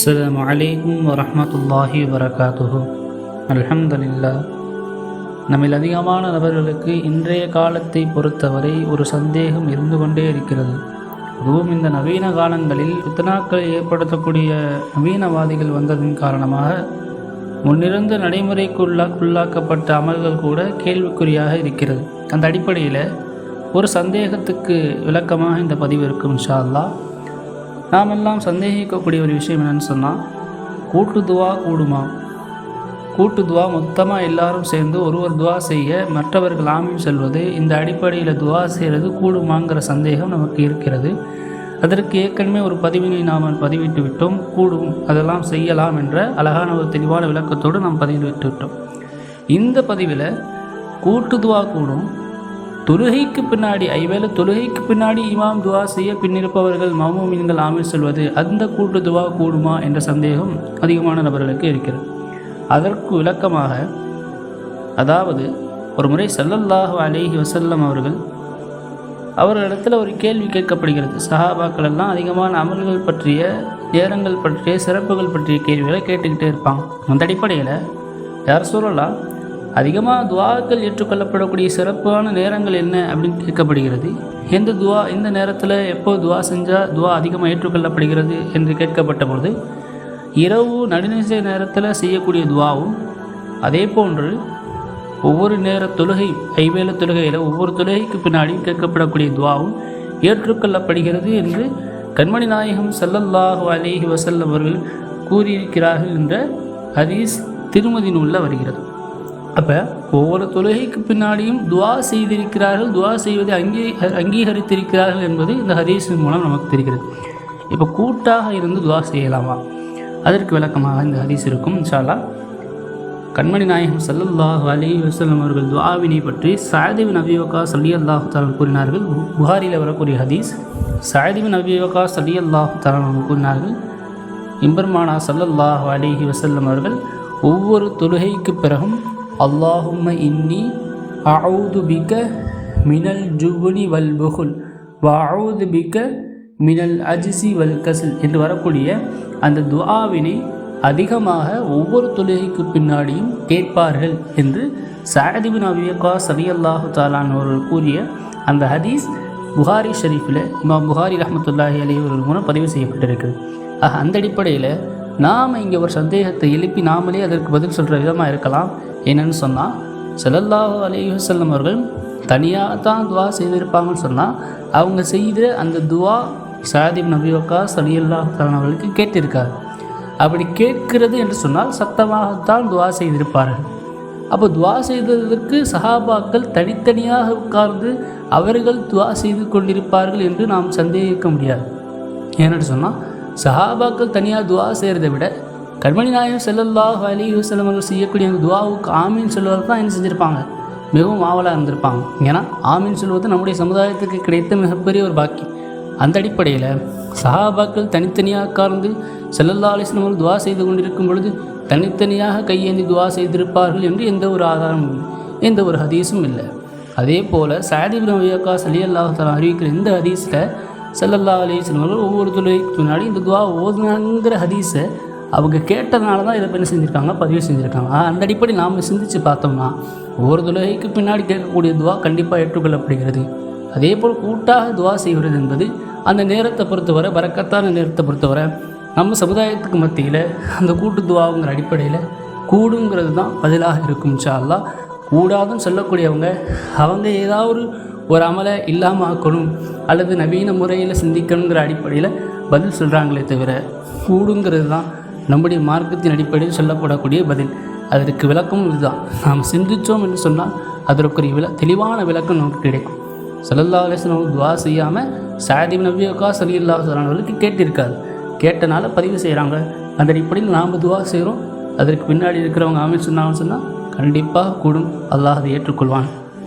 السلام عليكم ورحمة الله وبركاته الحمد لله நம்மில் அதிகமான நபர்களுக்கு இன்றைய காலத்தை பொறுத்தவரை ஒரு சந்தேகம் இருந்து கொண்டே இருக்கிறது அதுவும் இந்த நவீன காலங்களில் பித்தனாக்களை ஏற்படுத்தக்கூடிய நவீனவாதிகள் வந்ததன் காரணமாக முன்னிருந்து நடைமுறைக்குள்ளா உள்ளாக்கப்பட்ட அமல்கள் கூட கேள்விக்குறியாக இருக்கிறது அந்த அடிப்படையில் ஒரு சந்தேகத்துக்கு விளக்கமாக இந்த பதிவு இருக்கும் இன்ஷா நாமெல்லாம் நாம் எல்லாம் சந்தேகிக்கக்கூடிய ஒரு விஷயம் என்னன்னு சொன்னால் கூட்டு துவா கூடுமா? கூட்டு துவா மொத்தமாக எல்லாரும் சேர்ந்து ஒருவர் துவா செய்ய மற்றவர்கள் ஆமீன் செல்வது இந்த அடிப்படையில் துவா செய்கிறது கூடுமாங்கிற சந்தேகம் நமக்கு இருக்கிறது. அதற்கு ஏற்கனவே ஒரு பதிவினை நாம் பதிவிட்டு விட்டோம். கூடும் அதெல்லாம் செய்யலாம் என்ற அழகான ஒரு தெளிவான விளக்கத்தோடு நாம் பதிவிட்டு விட்டோம். இந்த பதிவில் கூட்டு துவா கூடும் தொழுகைக்கு பின்னாடி ஐவேளை தொழுகைக்கு பின்னாடி இமாம் துவா செய்ய பின்னிருப்பவர்கள் மாமூமின்கள் ஆமீர் சொல்வது அந்த கூட்டு துவா கூடுமா? என்ற சந்தேகம் அதிகமான நபர்களுக்கு இருக்கிறது. அதற்கு விளக்கமாக அதாவது ஒரு முறை சல்லல்லாஹு அலேஹி வசல்லம் அவர்கள் அவர்களிடத்தில் ஒரு கேள்வி கேட்கப்படுகிறது. சஹாபாக்கள் எல்லாம் அதிகமான அமல்கள் பற்றிய நேரங்கள் பற்றிய சிறப்புகள் பற்றிய கேள்விகளை கேட்டுக்கிட்டே இருப்பாங்க. அந்த அடிப்படையில் யார் சொல்லலாம் அதிகமாக துவாக்கள் ஏற்றுக்கொள்ளப்படக்கூடிய சிறப்பான நேரங்கள் என்ன அப்படின்னு கேட்கப்படுகிறது. எந்த துவா எந்த நேரத்தில் எப்போ துவா செஞ்சால் துவா அதிகமாக ஏற்றுக்கொள்ளப்படுகிறது என்று கேட்கப்பட்ட பொழுது இரவு நடுநிசை நேரத்தில் செய்யக்கூடிய துவாவும் அதே போன்று ஒவ்வொரு நேர தொழுகை ஐவேல தொழுகையில் ஒவ்வொரு தொழுகைக்கு பின்னாடியும் கேட்கப்படக்கூடிய துவாவும் ஏற்றுக்கொள்ளப்படுகிறது என்று கண்மணி நாயகம் சல்லல்லாஹு அலேஹி வசல்லம் அவர்கள் கூறியிருக்கிறார்கள் என்ற ஹதீஸ் திருமதி நூலில் வருகிறது. அப்போ ஒவ்வொரு தொழுகைக்கு பின்னாடியும் துவா செய்திருக்கிறார்கள் துவா செய்வதை அங்கீ அங்கீகரித்திருக்கிறார்கள் என்பது இந்த ஹதீஸின் மூலம் நமக்கு தெரிகிறது. இப்போ கூட்டாக இருந்து துவா செய்யலாமா? அதற்கு விளக்கமாக இந்த ஹதீஸ் இருக்கும் இன்ஷால்லா கண்மணி நாயகம் சல்லல்லாஹ் அலி வசலம் அவர்கள் துவாவினை பற்றி சாயதிபின் அபியோகா சல்லி அல்லாஹு தாலன் கூறினார்கள். புகாரியில் வரக்கூடிய ஹதீஸ் சாயதிபின் அபியோகா சல்லி அல்லாஹு தாலன் கூறினார்கள். இம்பர்மானா சல்லல்லாஹ் அலிஹி வசல்லம் அவர்கள் ஒவ்வொரு தொழுகைக்கு பிறகும் அல்லாஹும்ம இன்னி அவுது பிக்க மினல் ஜுபுனி வல் புகுல் வவுது பிக மினல் அஜிசி வல் கசில் என்று வரக்கூடிய அந்த துஆவினை அதிகமாக ஒவ்வொரு தொழுகைக்கு பின்னாடியும் கேட்பார்கள் என்று சாயதிபின் அபியக்கா சதி அல்லாஹு தாலான் அவர்கள் கூறிய அந்த ஹதீஸ் புகாரி ஷரீஃபில் இமாம் புகாரி ரஹமத்துல்லாஹி அலி அவர்கள் மூலம் பதிவு செய்யப்பட்டிருக்கு ஆக அந்த அடிப்படையில் நாம் இங்கே ஒரு சந்தேகத்தை எழுப்பி நாமளே அதற்கு பதில் சொல்கிற விதமாக இருக்கலாம். என்னன்னு சொன்னால் செல்லல்லாஹு அலிஹசல்லம் அவர்கள் தனியாக தான் துவா செய்திருப்பாங்கன்னு சொன்னால் அவங்க செய்த அந்த துவா சாதிப் நபிவக்கா சலியல்லாஹ் அவர்களுக்கு கேட்டிருக்காரு. அப்படி கேட்கிறது என்று சொன்னால் சத்தமாகத்தான் துவா செய்திருப்பார்கள். அப்போ துவா செய்ததற்கு சஹாபாக்கள் தனித்தனியாக உட்கார்ந்து அவர்கள் துவா செய்து கொண்டிருப்பார்கள் என்று நாம் சந்தேகிக்க முடியாது. ஏன்னு சொன்னால் சஹாபாக்கள் தனியாக துவா செய்கிறத விட கண்மணி நாயம் செல்லல்லாஹ் அலி வசலம் அவர்கள் செய்யக்கூடிய அந்த துவாவுக்கு ஆமீன் சொல்வதற்கு தான் என்ன செஞ்சுருப்பாங்க? மிகவும் ஆவலாக இருந்திருப்பாங்க. ஏன்னா ஆமீன் சொல்வது நம்முடைய சமுதாயத்துக்கு கிடைத்த மிகப்பெரிய ஒரு பாக்கியம் அந்த அடிப்படையில் சஹாபாக்கள் தனித்தனியாக உட்கார்ந்து செல்லல்லா அலிஸ்லம் அவர்கள் துவா செய்து கொண்டிருக்கும் பொழுது தனித்தனியாக கையேந்தி துவா செய்திருப்பார்கள் என்று எந்த ஒரு ஆதாரமும் இல்லை. எந்த ஒரு ஹதீஸும் இல்லை. அதே போல் சாதிபின் வையக்கா சலி அல்லாஹ் அறிவிக்கிற இந்த ஹதீஸில் செல்லல்லா அலிஸ்லம் அவர்கள் ஒவ்வொரு தொழிலுக்கு முன்னாடி இந்த துவா ஓதுனாங்கிற ஹதீஸை அவங்க கேட்டதுனால தான் இதை என்ன செஞ்சுருக்காங்க? பதிவு செஞ்சுருக்காங்க. அந்த அடிப்படை நாம் சிந்தித்து பார்த்தோம்னா ஒவ்வொரு தொழுகைக்கு பின்னாடி கேட்கக்கூடிய துவா கண்டிப்பாக ஏற்றுக்கொள்ளப்படுகிறது. அதே போல் கூட்டாக துவா செய்வது என்பது அந்த நேரத்தை பொறுத்தவரை வரக்கத்தான நேரத்தை பொறுத்தவரை நம்ம சமுதாயத்துக்கு மத்தியில் அந்த கூட்டு துவாவுங்கிற அடிப்படையில் கூடுங்கிறது தான் பதிலாக இருக்கும் சால்லா கூடாதுன்னு சொல்லக்கூடியவங்க அவங்க ஏதாவது ஒரு ஒரு அமலை இல்லாமல் ஆக்கணும் அல்லது நவீன முறையில் சிந்திக்கணுங்கிற அடிப்படையில் பதில் சொல்கிறாங்களே தவிர கூடுங்கிறது தான் நம்முடைய மார்க்கத்தின் அடிப்படையில் சொல்லப்படக்கூடிய பதில். அதற்கு விளக்கமும் இதுதான். நாம் சிந்தித்தோம் என்று சொன்னால் அதற்குரிய விள தெளிவான விளக்கம் நமக்கு கிடைக்கும். சல்லல்லா அலிஸ்லாம் துவா செய்யாமல் சாதிப் நபியோக்கா சலி அல்லா சொல்லானவர்களுக்கு கேட்டிருக்காது கேட்டனால பதிவு செய்கிறாங்க அந்த அடிப்படையில் நாம் துவா செய்கிறோம் அதற்கு பின்னாடி இருக்கிறவங்க ஆமீன் சொன்னாங்கன்னு சொன்னால் கண்டிப்பாக கூடும். அல்லாஹ் அதை ஏற்றுக்கொள்வான்.